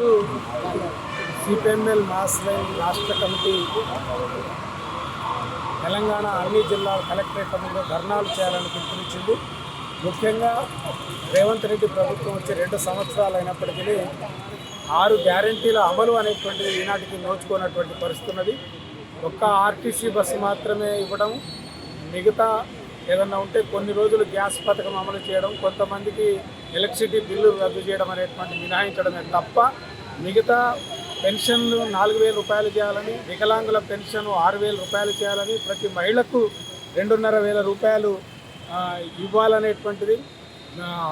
ఈరోజు CPML mass line రాష్ట్ర committee Telangana అన్ని జిల్లాల కలెక్టరేట్ ముందు ధర్నాలు చేయాలని పిలుపునిచ్చింది. ముఖ్యంగా రేవంత్ రెడ్డి ప్రభుత్వం వచ్చి రెండు సంవత్సరాలు అయినప్పటికీ ఆరు గ్యారంటీల అమలు అనేటువంటిది ఈనాటికి నోచుకున్నటువంటి పరిస్థితి ఉన్నది. ఒక్క ఆర్టీసీ బస్సు మాత్రమే ఇవ్వడం మిగతా ఏదన్నా ఉంటే కొన్ని రోజులు గ్యాస్ పథకం అమలు చేయడం కొంతమందికి ఎలక్ట్రిసిటీ బిల్లు రద్దు చేయడం అనేటువంటి మినహాయించడమే తప్ప మిగతా పెన్షన్లు నాలుగు వేల రూపాయలు చేయాలని వికలాంగుల పెన్షన్ ఆరు వేల రూపాయలు చేయాలని ప్రతి మహిళకు రెండున్నర వేల రూపాయలు ఇవ్వాలనేటువంటిది.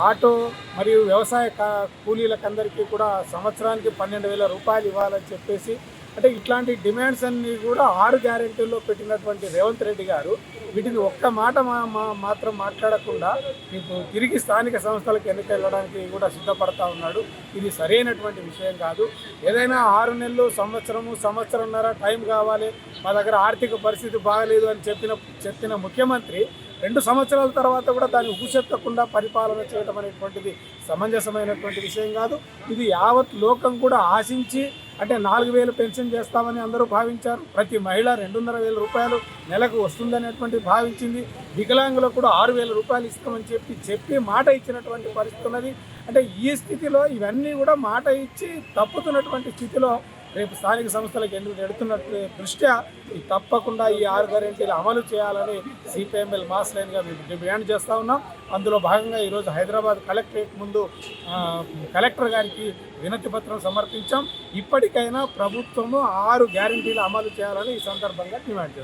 ఆటో మరియు వ్యవసాయ కా- కూలీలకందరికీ కూడా సంవత్సరానికి పన్నెండు వేల రూపాయలు ఇవ్వాలని చెప్పేసి అంటే ఇట్లాంటి డిమాండ్స్ అన్ని కూడా ఆరు గ్యారెంటీల్లో పెట్టినటువంటి రేవంత్ రెడ్డి గారు వీటిని ఒక్క మాట మా- మాత్రం మాట్లాడకుండా ఇప్పుడు తిరిగి స్థానిక సంస్థలకు ఎన్నిక వెళ్ళడానికి కూడా సిద్ధపడతా ఉన్నాడు. ఇది సరైనటువంటి విషయం కాదు. ఏదైనా ఆరు నెలలు సంవత్సరము సంవత్సరంన్నర టైం కావాలి. మా దగ్గర ఆర్థిక పరిస్థితి బాగలేదు అని చెప్పిన చెప్పిన ముఖ్యమంత్రి రెండు సంవత్సరాల తర్వాత కూడా దాన్ని ఊసెత్తకుండా పరిపాలన చేయడం అనేటువంటిది సమంజసమైనటువంటి విషయం కాదు. ఇది యావత్ లోకం కూడా ఆశించి అంటే నాలుగు వేలు పెన్షన్ చేస్తామని అందరూ భావించారు. ప్రతి మహిళ రెండున్నర వేల రూపాయలు నెలకు వస్తుందనేటువంటి భావించింది. వికలాంగులకు కూడా ఆరు వేల రూపాయలు ఇస్తామని చెప్పి చెప్పి మాట ఇచ్చినటువంటి పరిస్థితి ఉన్నది అంటే ఈ స్థితిలో ఇవన్నీ కూడా మాట ఇచ్చి తప్పుతున్నటువంటి స్థితిలో రేపు స్థానిక సంస్థలకు ఎందుకు నెడుతున్నట్టు దృష్ట్యా తప్పకుండా ఈ ఆరు గ్యారెంటీలు అమలు చేయాలని సిపిఎంఎల్ మాస్ లైన్గా మేము డిమాండ్ చేస్తూ ఉన్నాం. అందులో భాగంగా ఈరోజు హైదరాబాద్ కలెక్టరేట్ ముందు కలెక్టర్ గారికి వినతి పత్రం సమర్పించాం. ఇప్పటికైనా ప్రభుత్వము ఆరు గ్యారెంటీలు అమలు చేయాలని ఈ సందర్భంగా డిమాండ్ చేస్తాం